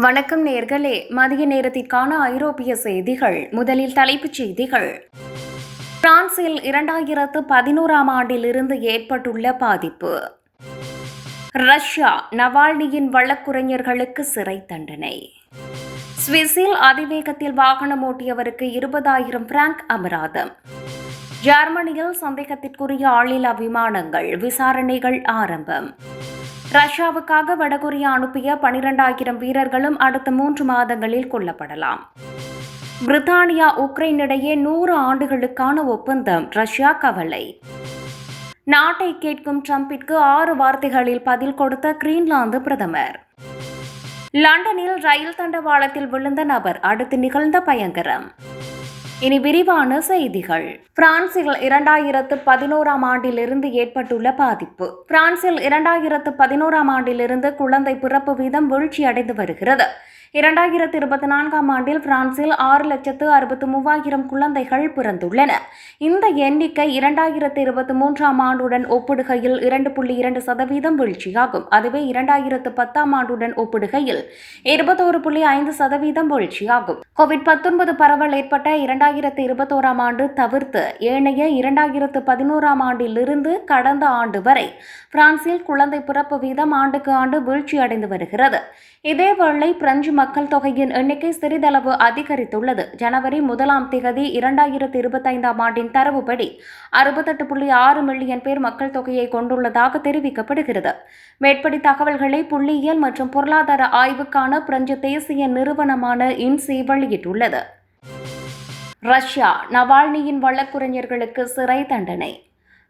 வணக்கம் நேர்களே. மதிய நேரத்திற்கான ஐரோப்பிய செய்திகள். முதலில் தலைப்புச் செய்திகள். பிரான்சில் இரண்டாயிரத்து பதினோராம் ஆண்டிலிருந்து ஏற்பட்டுள்ள பாதிப்பு. ரஷ்யா நவால்னியின் வழக்குரைஞர்களுக்கு சிறை தண்டனை. சுவிஸில் அதிவேகத்தில் வாகனம் ஓட்டியவருக்கு இருபதாயிரம் பிராங்க் அபராதம். ஜெர்மனியில் சந்தேகத்திற்குரிய ஆளில்லா விமானங்கள் விசாரணைகள் ஆரம்பம். ரஷ்யாவுக்காக வடகொரியா அனுப்பிய பனிரெண்டாயிரம் வீரர்களும் அடுத்த மூன்று மாதங்களில் கொல்லப்படலாம். பிரித்தானியா உக்ரைன் இடையே நூறு ஆண்டுகளுக்கான ஒப்பந்தம் ரஷ்யா கவலை. நாட்டை கேட்கும் ட்ரம்பிற்கு ஆறு வார்த்தைகளில் பதில் கொடுத்த கிரீன்லாந்து பிரதமர். லண்டனில் ரயில் தண்டவாளத்தில் விழுந்த நபர் அடுத்து நிகழ்ந்த பயங்கரம். இனி விரிவான செய்திகள். பிரான்சில் இரண்டாயிரத்து பதினோராம் ஆண்டிலிருந்து ஏற்பட்டுள்ள பாதிப்பு. பிரான்சில் இரண்டாயிரத்து பதினோராம் ஆண்டிலிருந்து குழந்தை பிறப்பு வீதம் வீழ்ச்சியடைந்து வருகிறது. இரண்டாயிரத்து இருபத்தி நான்காம் ஆண்டில் பிரான்சில் ஆறு லட்சத்து அறுபத்து மூவாயிரம் குழந்தைகள் பிறந்துள்ளன. இந்த எண்ணிக்கை இரண்டாயிரத்தி இருபத்தி மூன்றாம் ஆண்டுடன் ஒப்பிடுகையில் இரண்டு புள்ளி இரண்டு சதவீதம் வீழ்ச்சியாகும். அதுவே இரண்டாயிரத்து பத்தாம் ஆண்டுடன் ஒப்பிடுகையில் இருபத்தோரு புள்ளி ஐந்து சதவீதம் வீழ்ச்சியாகும். கோவிட் பத்தொன்பது பரவல் ஏற்பட்ட இரண்டாயிரத்து இருபத்தோராம் ஆண்டு தவிர்த்து ஏனைய இரண்டாயிரத்து பதினோராம் ஆண்டிலிருந்து கடந்த ஆண்டு வரை பிரான்சில் குழந்தை பிறப்பு வீதம் ஆண்டுக்கு ஆண்டு வீழ்ச்சியடைந்து வருகிறது. இதேவேளை பிரெஞ்சு மக்கள் தொகையின் எண்ணிக்கை சிறிதளவு அதிகரித்துள்ளது. ஜனவரி முதலாம் திகதி இரண்டாயிரத்து இருபத்தைந்தாம் ஆண்டின் தரவுப்படி அறுபத்தெட்டு புள்ளி ஆறு மில்லியன் பேர் மக்கள் தொகையை கொண்டுள்ளதாக தெரிவிக்கப்படுகிறது. மேற்படி தகவல்களை புள்ளியியல் மற்றும் பொருளாதார ஆய்வுக்கான பிரெஞ்சு தேசிய நிறுவனமான இன்சி வெளியிட்டுள்ளது. ரஷ்யா நவால்னியின் வழக்குரைஞர்களுக்கு சிறை தண்டனை.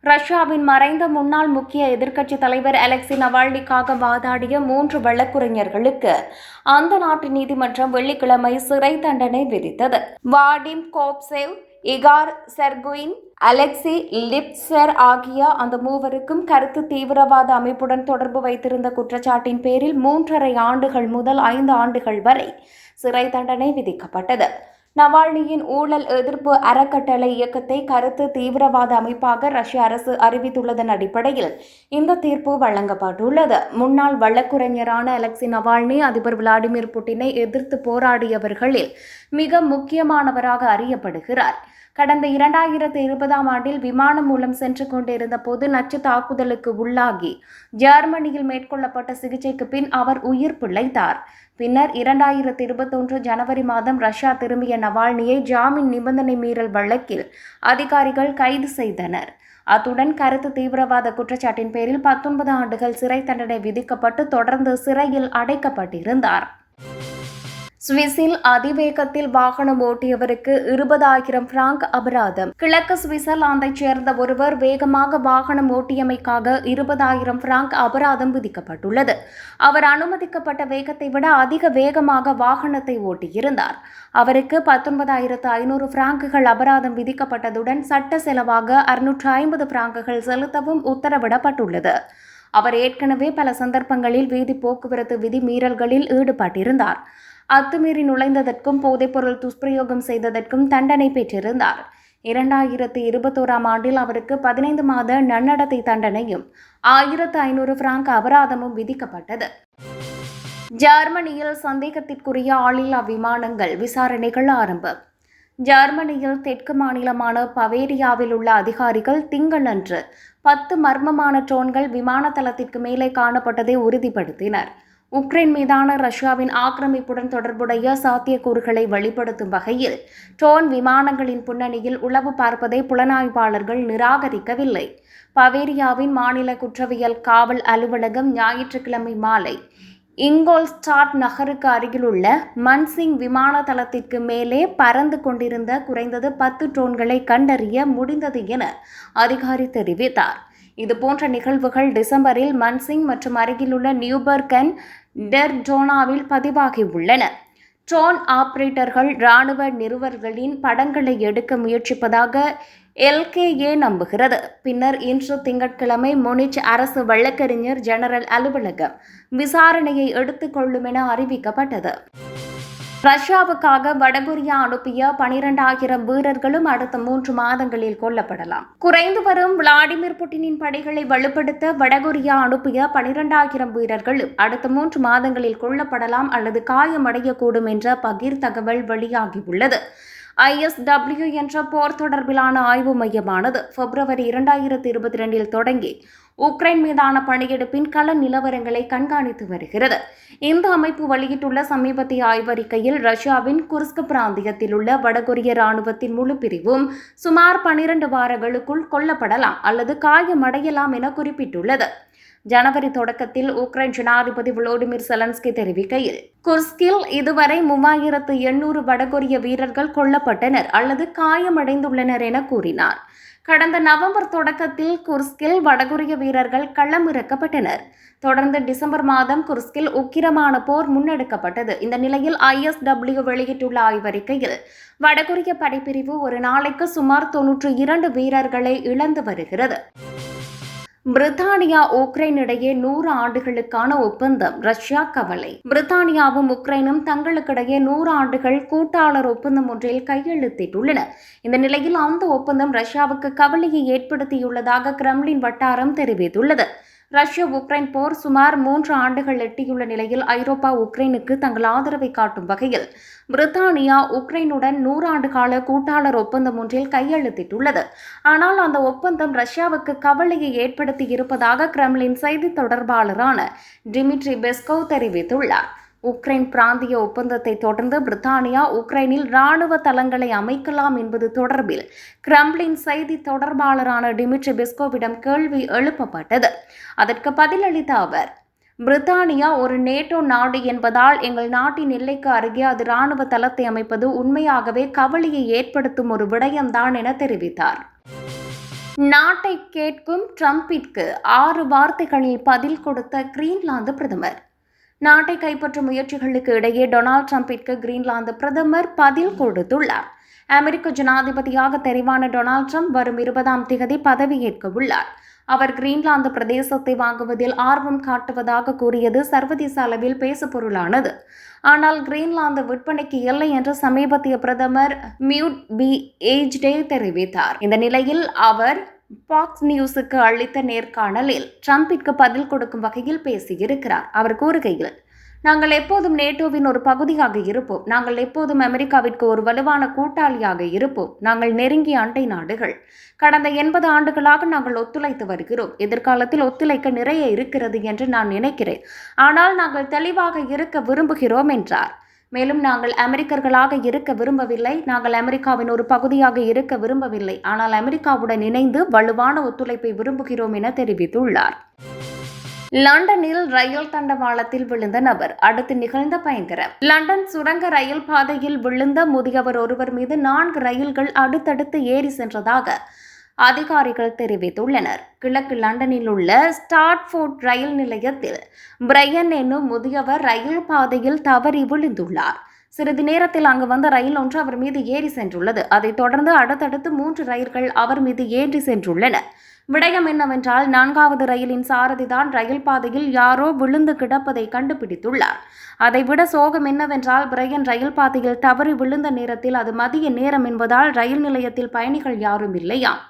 ரஷ்யாவின் மறைந்த முன்னாள் முக்கிய எதிர்க்கட்சி தலைவர் அலெக்சி நவால்னிக்காக வாதாடிய மூன்று வழக்குரைஞர்களுக்கு அந்த நாட்டு நீதிமன்றம் வெள்ளிக்கிழமை சிறை தண்டனை விதித்தது. வாடிம் கோப்சேவ் இகார் செர்குயின் அலெக்சி லிப்சர் ஆகிய அந்த மூவருக்கும் கருத்து தீவிரவாத அமைப்புடன் தொடர்பு வைத்திருந்த குற்றச்சாட்டின் பேரில் மூன்றரை ஆண்டுகள் முதல் ஐந்து ஆண்டுகள் வரை சிறை தண்டனை விதிக்கப்பட்டது. நவால்னியின் ஊழல் எதிர்ப்பு அறக்கட்டளை இயக்கத்தை கருத்து தீவிரவாத அமைப்பாக ரஷ்ய அரசு அறிவித்துள்ளதன் அடிப்படையில் இந்த தீர்ப்பு வழங்கப்பட்டுள்ளது. முன்னாள் வழக்குரைஞரான அலெக்சி நவால்னி அதிபர் விளாடிமிர் புட்டினை எதிர்த்து போராடியவர்களில் மிக முக்கியமானவராக அறியப்படுகிறார். கடந்த இரண்டாயிரத்து இருபதாம் ஆண்டில் விமானம் மூலம் சென்று கொண்டிருந்த போது நச்சு தாக்குதலுக்கு உள்ளாகி ஜெர்மனியில் மேற்கொள்ளப்பட்ட சிகிச்சைக்கு பின் அவர் உயிர் பிழைத்தார். பின்னர் இரண்டாயிரத்து இருபத்தொன்று ஜனவரி மாதம் ரஷ்யா திரும்பிய நவால்னியை ஜாமீன் நிபந்தனை மீறல் வழக்கில் அதிகாரிகள் கைது செய்தனர். அத்துடன் கருத்து தீவிரவாத குற்றச்சாட்டின் பேரில் பத்தொன்பது ஆண்டுகள் சிறை தண்டனை விதிக்கப்பட்டு தொடர்ந்து சிறையில் அடைக்கப்பட்டிருந்தார். சுவிஸில் அதிவேகத்தில் வாகனம் ஓட்டியவருக்கு இருபதாயிரம் பிராங்க் அபராதம். கிழக்கு சுவிட்சர்லாந்தைச் சேர்ந்த ஒருவர் வேகமாக வாகனம் ஓட்டியமைக்காக இருபதாயிரம் பிராங்க் அபராதம் விதிக்கப்பட்டுள்ளது. அவர் அனுமதிக்கப்பட்ட வேகத்தை விட அதிக வேகமாக வாகனத்தை ஓட்டியிருந்தார். அவருக்கு பத்தொன்பதாயிரத்து ஐநூறு பிராங்குகள் அபராதம் விதிக்கப்பட்டதுடன் சட்ட செலவாக அறுநூற்று ஐம்பது பிராங்குகள் செலுத்தவும் உத்தரவிடப்பட்டுள்ளது. அவர் ஏற்கனவே பல சந்தர்ப்பங்களில் வீதி போக்குவரத்து விதி மீறல்களில் ஈடுபட்டிருந்தார். அத்துமீறி நுழைந்ததற்கும் போதைப்பொருள் துஷ்பிரயோகம் செய்ததற்கும் தண்டனை பெற்றிருந்தார். இரண்டாயிரத்து இருபத்தோராம் ஆண்டில் அவருக்கு பதினைந்து மாத நன்னடத்தை தண்டனையும் ஆயிரத்து ஐநூறு பிராங்க் அபராதமும் விதிக்கப்பட்டது. ஜெர்மனியில் சந்தேகத்திற்குரிய ஆளில்லா விமானங்கள் விசாரணைகள் ஆரம்பம். ஜெர்மனியில் தெற்கு மாநிலமான பவேரியாவில் உள்ள அதிகாரிகள் திங்களன்று பத்து மர்மமான ட்ரோன்கள் விமான தளத்திற்கு மேலே காணப்பட்டதை உறுதிப்படுத்தினர். உக்ரைன் மீதான ரஷ்யாவின் ஆக்கிரமிப்புடன் தொடர்புடைய சாத்தியக்கூறுகளை வெளிப்படுத்தும் வகையில் ட்ரோன் விமானங்களின் பின்னணியில் உளவு பார்ப்பதை புலனாய்வாளர்கள் நிராகரிக்கவில்லை. பவேரியாவின் மாநில குற்றவியல் காவல் அலுவலகம் ஞாயிற்றுக்கிழமை மாலை இங்கோல்ஸ்டாட் நகருக்கு அருகிலுள்ள மன்சிங் விமான தளத்திற்கு மேலே பறந்து கொண்டிருந்த குறைந்தது பத்து ட்ரோன்களை கண்டறிய முடிந்தது என அதிகாரி தெரிவித்தார். இதுபோன்ற நிகழ்வுகள் டிசம்பரில் மன்சிங் மற்றும் அருகிலுள்ள நியூபர்கன் டெர்டோனாவில் பதிவாகியுள்ளன. ட்ரோன் ஆபரேட்டர்கள் இராணுவ நிறுவர்களின் படங்களை எடுக்க முயற்சிப்பதாக எல்கேஏ நம்புகிறது. பின்னர் இன்று திங்கட்கிழமை முனிச் அரசு வழக்கறிஞர் ஜெனரல் அலுவலகம் விசாரணையை எடுத்துக்கொள்ளும் என அறிவிக்கப்பட்டது. ரஷ்யாவுக்காக வடகொரியா அனுப்பிய பனிரெண்டாயிரம் வீரர்களும் அடுத்த மூன்று மாதங்களில் கொல்லப்படலாம். குறைந்து வரும் விளாடிமிர் புட்டினின் படைகளை வலுப்படுத்த வடகொரியா அனுப்பிய பனிரெண்டாயிரம் வீரர்களும் அடுத்த மூன்று மாதங்களில் கொல்லப்படலாம் அல்லது காயமடையக்கூடும் என்ற பகிர் தகவல் வெளியாகியுள்ளது. ஐஎஸ்டபிள்யூ என்ற போர் தொடர்பிலான ஆய்வு மையமானது பிப்ரவரி இரண்டாயிரத்தி இருபத்தி ரெண்டில் தொடங்கி உக்ரைன் மீதான பணியெடுப்பின் கள நிலவரங்களை கண்காணித்து வருகிறது. இந்த அமைப்பு வெளியிட்டுள்ள சமீபத்திய ஆய்வறிக்கையில் ரஷ்யாவின் குர்ஸ்க் பிராந்தியத்தில் உள்ள வடகொரிய ராணுவத்தின் முழு பிரிவும் சுமார் பனிரண்டு வாரங்களுக்குள் கொல்லப்படலாம் அல்லது காயமடையலாம் என குறிப்பிட்டுள்ளது. ஜனவரி தொடக்கத்தில் உக்ரைன் ஜனாதிபதி விளோடிமிர் செலன்ஸ்கி தெரிவிக்கையில் குர்ஸ்கில் இதுவரை மூவாயிரத்து எண்ணூறு வடகொரிய வீரர்கள் கொல்லப்பட்டனர் அல்லது காயமடைந்துள்ளனர் என கூறினார். கடந்த நவம்பர் தொடக்கத்தில் குர்ஸ்கில் வடகொரிய வீரர்கள் களமிறக்கப்பட்டனர் தொடர்ந்து டிசம்பர் மாதம் குர்ஸ்கில் உக்கிரமான போர் முன்னெடுக்கப்பட்டது. இந்த நிலையில் ஐஎஸ்டபிள்யூ வெளியிட்டுள்ள ஆய்வறிக்கையில் வடகொரிய படைப்பிரிவு ஒரு நாளைக்கு சுமார் தொன்னூற்றி இரண்டு வீரர்களை இழந்து வருகிறது. பிரித்தானியா உக்ரைன் இடையே நூறு ஆண்டுகளுக்கான ஒப்பந்தம் ரஷ்யா கவலை. பிரித்தானியாவும் உக்ரைனும் தங்களுக்கிடையே நூறு ஆண்டுகள் கூட்டாளர் ஒப்பந்தம் ஒன்றில் கையெழுத்திட்டுள்ளன. இந்த நிலையில் அந்த ஒப்பந்தம் ரஷ்யாவுக்கு கவலையை ஏற்படுத்தியுள்ளதாக கிரெம்லின் வட்டாரம் தெரிவித்துள்ளது. ரஷ்யா உக்ரைன் போர் சுமார் மூன்று ஆண்டுகள் எட்டியுள்ள நிலையில் ஐரோப்பா உக்ரைனுக்கு தங்கள் ஆதரவை காட்டும் வகையில் பிரித்தானியா உக்ரைனுடன் நூறாண்டு கால கூட்டாளர் ஒப்பந்தம் ஒன்றில் கையெழுத்திட்டுள்ளது. ஆனால் அந்த ஒப்பந்தம் ரஷ்யாவுக்கு கவலையை ஏற்படுத்தி இருப்பதாக கிரெம்லின் செய்தி தொடர்பாளரான டிமிட்ரி பெஸ்கோவ் தெரிவித்துள்ளார். உக்ரைன் பிராந்திய ஒப்பந்தத்தை தொடர்ந்து பிரித்தானியா உக்ரைனில் ராணுவ தளங்களை அமைக்கலாம் என்பது தொடர்பில் கிரம்ளின் செய்தி தொடர்பாளரான டிமிட்ரி பெஸ்கோவிடம் கேள்வி எழுப்பப்பட்டது. அதற்கு பதிலளித்த அவர் பிரித்தானியா ஒரு நேட்டோ நாடு என்பதால் எங்கள் நாட்டின் எல்லைக்கு அருகே அது ராணுவ தளத்தை அமைப்பது உண்மையாகவே கவலையை ஏற்படுத்தும் ஒரு விடயம்தான் என தெரிவித்தார். நாட்டை கேட்கும் ட்ரம்பிற்கு ஆறு வார்த்தைகளில் பதில் கொடுத்த கிரீன்லாந்து பிரதமர். நாட்டை கைப்பற்றும் முயற்சிகளுக்கு இடையே டொனால்ட் ட்ரம்பிற்கு கிரீன்லாந்து பிரதமர் பதில் கொடுத்துள்ளார். அமெரிக்க ஜனாதிபதியாக தெரிவான டொனால்ட் ட்ரம்ப் வரும் இருபதாம் திகதி பதவியேற்க உள்ளார். அவர் கிரீன்லாந்து பிரதேசத்தை வாங்குவதில் ஆர்வம் காட்டுவதாக கூறியது சர்வதேச அளவில் பேசுபொருளானது. ஆனால் கிரீன்லாந்து விற்பனைக்கு இல்லை என்று சமீபத்திய பிரதமர் மியூட் பி ஏஜ்டே தெரிவித்தார். இந்த நிலையில் அவர் பாக்ஸ் நியூஸுக்கு அளித்த நேர்காணலில் ட்ரம்பிற்கு பதில் கொடுக்கும் வகையில் பேசியிருக்கிறார். அவர் கூறுகையில் நாங்கள் எப்போதும் நேட்டோவின் ஒரு பகுதியாக இருப்போம். நாங்கள் எப்போதும் அமெரிக்காவிற்கு ஒரு வலுவான கூட்டாளியாக இருப்போம். நாங்கள் நெருங்கிய அண்டை நாடுகள். கடந்த எண்பது ஆண்டுகளாக நாங்கள் ஒத்துழைத்து வருகிறோம். எதிர்காலத்தில் ஒத்துழைக்க நிறைய இருக்கிறது என்று நான் நினைக்கிறேன். ஆனால் நாங்கள் தெளிவாக இருக்க விரும்புகிறோம் என்றார். மேலும் நாங்கள் அமெரிக்கர்களாக இருக்க விரும்பவில்லை. நாங்கள் அமெரிக்காவின் ஒரு பகுதியாக இருக்க விரும்பவில்லை. ஆனால் அமெரிக்காவுடன் இணைந்து வலுவான ஒத்துழைப்பை விரும்புகிறோம் என தெரிவித்துள்ளார். லண்டனில் ரயில் தண்டவாளத்தில் விழுந்த நபர் அடுத்து நிகழ்ந்த பயங்கரம் லண்டன் சுரங்க ரயில் பாதையில் விழுந்த முதியவர் ஒருவர் மீது நான்கு ரயில்கள் அடுத்தடுத்து ஏறி சென்றதாக அதிகாரிகள் தெரிவித்துள்ளனர். கிழக்கு லண்டனில் உள்ள ஸ்டாட்ஃபோர்ட் ரயில் நிலையத்தில் பிரையன் என்னும் முதியவர் ரயில் பாதையில் தவறி விழுந்துள்ளார். சிறிது நேரத்தில் அங்கு வந்த ரயில் ஒன்று அவர் மீது ஏறி சென்றுள்ளது. அதைத் தொடர்ந்து அடுத்தடுத்து மூன்று ரயில்கள் அவர் மீது ஏறி சென்றுள்ளன. விடயம் என்னவென்றால் நான்காவது ரயிலின் சாரதிதான் ரயில் பாதையில் யாரோ விழுந்து கிடப்பதை கண்டுபிடித்துள்ளார். அதைவிட சோகம் என்னவென்றால் பிரையன் ரயில் பாதையில் தவறி விழுந்த நேரத்தில் அது மதிய நேரம் என்பதால் ரயில் நிலையத்தில் பயணிகள் யாரும் இல்லையாம்.